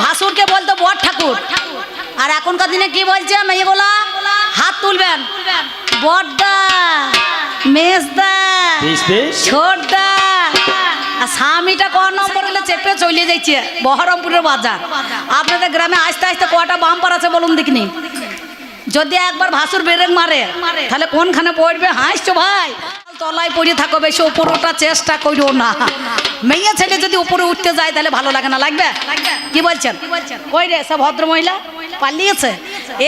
ভাসুরকে বলতো বর ঠাকুর। আর এখনকার দিনে কি বলছে? মেয়েগুলা হাত তুলবেন। বড়দা মেজদা ছোটদা। আর স্বামীটা ক নম্বর হলে চেপে চলে যাচ্ছে বহরমপুরের বাজার। আপনাদের গ্রামে আস্তে আস্তে কটা বাম্পার আছে বলুন দেখিনি? যদি একবার ভাসুর বেরেন মারে। তাহলে কোনখানে পড়বে? হাসছো ভাই? তলায় পড়ে থাকো বেশি উপরে ওঠার চেষ্টা করিও না। মেয়ে ছেলে যদি উপরে উঠতে যায়, তাহলে ভালো লাগে না, লাগবে? কি বলছেন? কই রে সব ভদ্র মহিলা পালিয়েছে?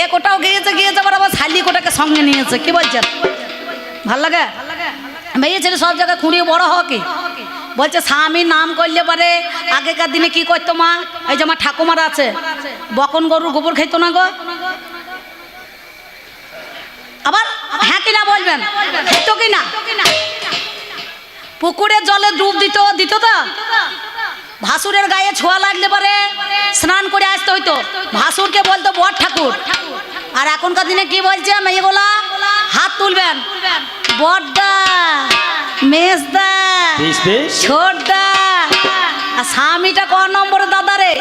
এ কোটাও গিয়েছে গিয়েছে, আবার আবার শালি কোটাকে সঙ্গে নিয়েছে, কি বলছেন? ভালো লাগে? মেয়ে ছেলে সব জায়গায় খুঁড়িয়ে বড় হোক কি? বলছে, স্বামী নাম করলে পারে, আগেকার দিনে কি করতো মা? এই যে আমার ঠাকুমারা আছে, বকন গরুর গোবর খাইতো না গো আবার হ্যাঁ কি না বলবেন? খেত কি না। পুকুরের জলে ডুব দিত দিত তো? ভাসুরের গায়ে ছোঁয়া লাগলে পারে স্নান করে আসতে হইতো। ভাসুরকে বলতো বর ঠাকুর। আর এখনকার দিনে কি বলছে মেয়েগুলা? হাত তুলবেন। বড়দা মেজদা ছোটদা। আর স্বামীটা ক নম্বরে দাদা রে?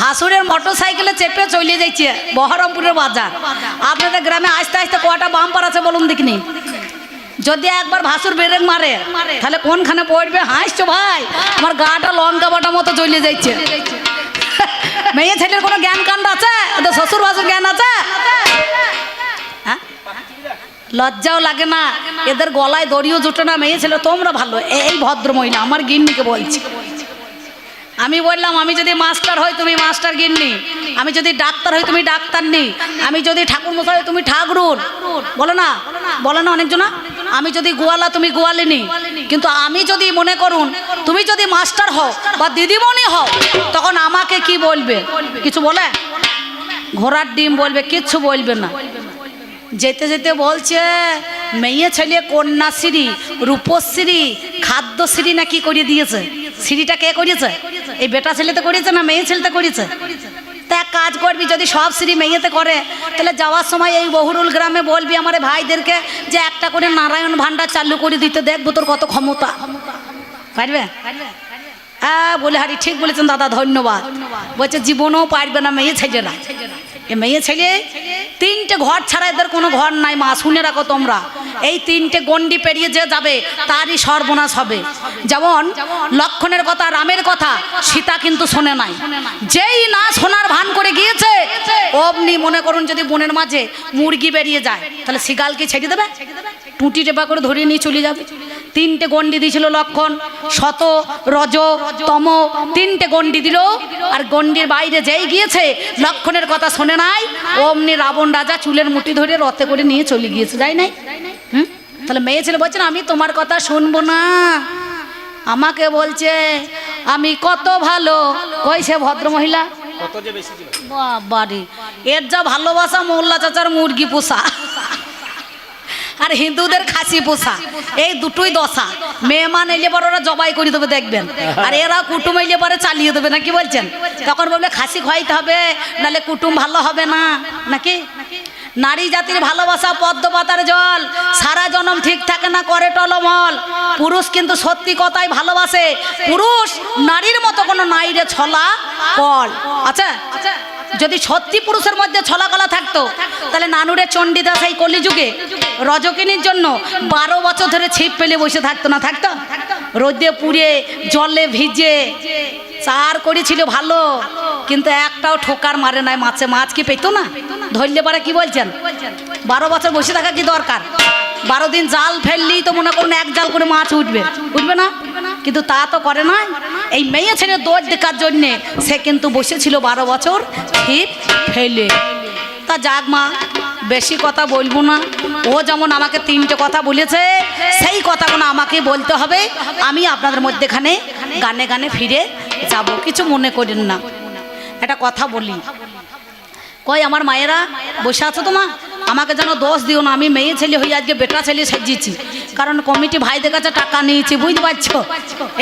ভাসুরের মোটর সাইকেলে চেপে চলে যাচ্ছে বহরমপুরের বাজার। আপনাদের গ্রামে আস্তে আস্তে কটা বাম্পার আছে বলুন দেখিনি? যদি একবার ভাসুর বেরেক মারে, তাহলে কোনখানে পড়বে? হাসছো ভাই? আমার গাটা লঙ্কা বাটা মতো চলে যাচ্ছে মেয়ে ছেলের কোনো জ্ঞান কাণ্ড আছে? ওদের শ্বশুর ভাসুর জ্ঞান আছে? হ্যাঁ? লজ্জাও লাগে না। এদের গলায় দড়িও জুটে না। মেয়ে ছেলে, তোমরা ভালো। এই ভদ্র মহিলা আমার গিন্নিকে বলছি। আমি বললাম, আমি যদি মাস্টার হই, তুমি মাস্টার গিন্নি। আমি যদি ডাক্তার হই, তুমি ডাক্তার নি। আমি যদি ঠাকুর মশাই তুমি ঠাকুর বলো না বলো না অনেকজনা আমি যদি গোয়ালা, তুমি গোয়ালিনি। কিন্তু আমি যদি মনে করুন, তুমি যদি মাস্টার হও বা দিদিমণি হও, তখন আমাকে কি বলবে? কিছু বলে? ঘোড়ার ডিম বলবে, কিচ্ছু বলবে না। যেতে যেতে বলছে, মেয়ে ছেলে কন্যাশ্রী, রূপশ্রী, খাদ্যশ্রী না কি করে দিয়েছে? শ্রীটা কে করেছে এই বেটা ছেলেতে করেছে না মেয়ে ছেলেতে করেছে তা এক কাজ করবি, যদি সব শ্রী মেয়েতে করে, তাহলে যাওয়ার সময় এই বহুরুল গ্রামে বলবি আমার ভাইদেরকে যে একটা করে নারায়ণ ভান্ডার চালু করে দিতে, দেখব তোর কত ক্ষমতা। পারবে? হ্যাঁ বলে হারি, ঠিক বলেছেন দাদা, ধন্যবাদ। বলছে, জীবনও পারবে না, মেয়ে ছেলেরা এ মেয়ে ছেলে তিনটে ঘর ছাড়া এদের কোনো ঘর নাই, মা, শুনে রাখো তোমরা। এই তিনটে গন্ডি পেরিয়ে যে যাবে, তারই সর্বনাশ হবে। যেমন লক্ষণের কথা, রামের কথা, সীতা কিন্তু শোনে নাই। যেই না শোনার ভান করে গিয়েছে, অমনি মনে করুন যদি বনের মাঝে মুরগি বেরিয়ে যায়, তাহলে শিগালকে ছেড়ে দেবে? টুটি টেপা করে ধরিয়ে নিয়ে চলে যাবে। তিনটে গন্ডি দিয়েছিল লক্ষণ শত রজ তম তিনটে গন্ডি দিল। আর গন্ডির বাইরে যেই গিয়েছে লক্ষণের কথা শোনে নাই। অমনি রাবণ রাজা চুলের মুঠি ধরে রথে করে নিয়ে চলে গিয়েছে যাই নাই? হুম? তাহলে মেয়ে ছেলে বলছেন আমি তোমার কথা শুনব না। আমাকে বলছে আমি কত ভালো। কই সে ভদ্র মহিলা বাবারে এর যা ভালোবাসা মোল্লা চাচার মুরগি পোষা। আর হিন্দুদের খাসি পোষা। এই দুটোই দশা। মেহমান এলে পরে ওরা জবাই করে দেবে, দেখবেন। আর এরা কুটুম এলে পরে চালিয়ে দেবে না কি বলছেন? তখন বলবে, খাসি খাইতে হবে, নালে কুটুম ভালো হবে না। নাকি? নারী জাতির ভালোবাসা পদ্ম পাতার জল। সারা জনম ঠিক থাকে না, করে টলমল। পুরুষ কিন্তু সত্যি কথাই ভালোবাসে। পুরুষ নারীর মতো কোনো নাইরে ছলা, কল। আচ্ছা? যদি সত্যি পুরুষের মধ্যে ছলাকলা থাকতো, তাহলে নানুরে চণ্ডীদাস এই কলিযুগে রজকিনীর জন্য বারো বছর ধরে ছিপ ফেলে বসে থাকতো না, থাকতো? রোদে পুড়ে, জলে ভিজে, চার করেছিল ভালো, কিন্তু একটাও ঠোকার মারে নাই মাছে। মাছ কি পেতো না? ধরলে পারে কি বলছেন? বারো বছর বসে থাকা কি দরকার? বারো দিন জাল ফেললেই তো মনে করুন এক জাল করে মাছ উঠবে। উঠবে না? কিন্তু তা তো করে না এই মেয়ে ছেলে দৌড় দেখার জন্যে সে কিন্তু বসেছিল বারো বছর ছিপ ফেলে। তা যাক মা, বেশি কথা বলব না। ও যেমন আমাকে তিনটে কথা বলেছে, সেই কথাগুলো আমাকে বলতে হবে। আমি আপনাদের মধ্যেখানে গানে গানে ফিরে যাব, কিছু মনে করেন না। একটা কথা বলি। কই আমার মায়েরা বসে আছো তো মা? আমাকে যেন দোষ দিও না, আমি মেয়ে ছেলে হয়ে আজকে বেটা ছেলে সাজিয়েছি। কারণ কমিটি ভাইদের কাছে টাকা নিয়েছি, বুঝতে পারছ?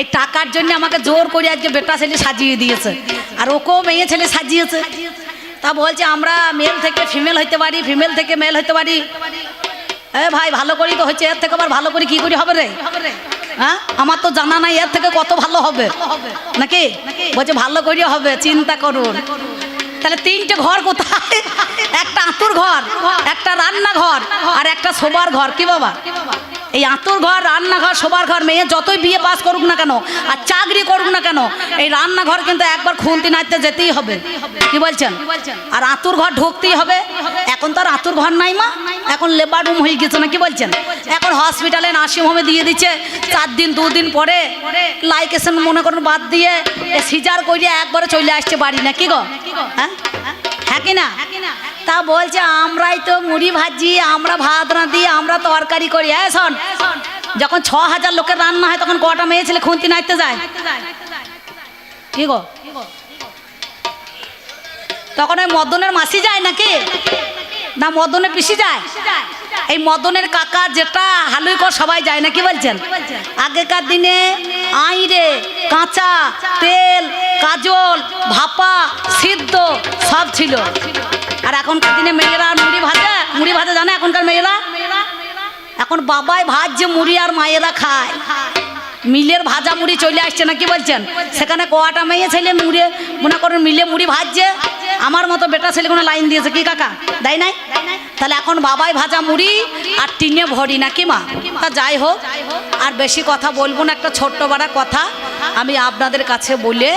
এই টাকার জন্য আমাকে জোর করে আজকে বেটা ছেলে সাজিয়ে দিয়েছে। আর ওকেও মেয়ে ছেলে সাজিয়েছে। তা বলছে, আমরা মেল থেকে ফিমেল হইতে পারি ফিমেল থেকে মেল হইতে পারি। এ ভাই, ভালো করেই তো হচ্ছে, এর থেকে আবার ভালো করে কি করে হবে রে? হ্যাঁ? আমার তো জানা নাই, এর থেকে কত ভালো হবে? নাকি? বলছে, ভালো করে হবে, চিন্তা করুন। তাহলে তিনটে ঘর কোথায়? একটা আঁতুর ঘর, একটা রান্নাঘর আর একটা শোবার ঘর, কি বাবা? এই আঁতুর ঘর, রান্নাঘর, শোবার ঘর, মেয়ে যতই বিয়ে পাস করুক না কেন আর চাকরি করুক না কেন, এই রান্নাঘর কিন্তু একবার খুন্তি নাচতে যেতেই হবে। কি বলছেন? আর আঁতুর ঘর ঢুকতেই হবে। এখন তো আর আঁতুর ঘর নাই মা। এখন লেবার রুম হয়ে গেছে না, কি বলছেন? এখন হসপিটালে নার্সিং হোমে দিয়ে দিচ্ছে। চার দিন দুদিন পরে লাইকেশন মনে করুন বাদ দিয়ে সিজার করিয়ে একবারে চলে আসছে বাড়ি না, কি গো? হ্যাঁ? হ্যাঁ কি না? তা বলছে, আমরাই তো মুড়ি ভাজি, আমরা ভাত না রাঁধি, আমরা তরকারি করি। হ্যাঁ শোন। যখন ছ হাজার লোকের রান্না হয়, তখন কটা মেয়ে ছেলে খুন্তি নাইতে যায়? কি গো? তখন ওই মদনের মাসি যায় নাকি? না মদনের পিসি যায়? এই মদনের কাকা যেটা হালুই কর সবাই যায় না কি বলছেন? আগেকার দিনে আইরে কাঁচা তেল কাজল ভাপা সিদ্ধ সব ছিল। আর এখনকার দিনে মেয়েরা মুড়ি ভাজা মুড়ি ভাজা জানে এখনকার মেয়েরা? এখন বাবাই ভাজছে মুড়ি আর মায়েরা খায়। মিলের ভাজা মুড়ি চলে আসছে না কি বলছেন? সেখানে কোয়াটা মেয়ে ছেলে মুড়ে মনে করুন মিলে মুড়ি ভাজছে। আমার মতো বেটা ছেলে কোনো লাইন দিয়েছে কি কাকা? দেয় নাই? তাহলে এখন বাবাই ভাজা মুড়ি আর টিনে ভরি না কি মা? তা যাই হোক, আর বেশি কথা বলব না, একটা ছোট্ট বাড়া কথা আমি আপনাদের কাছে বলে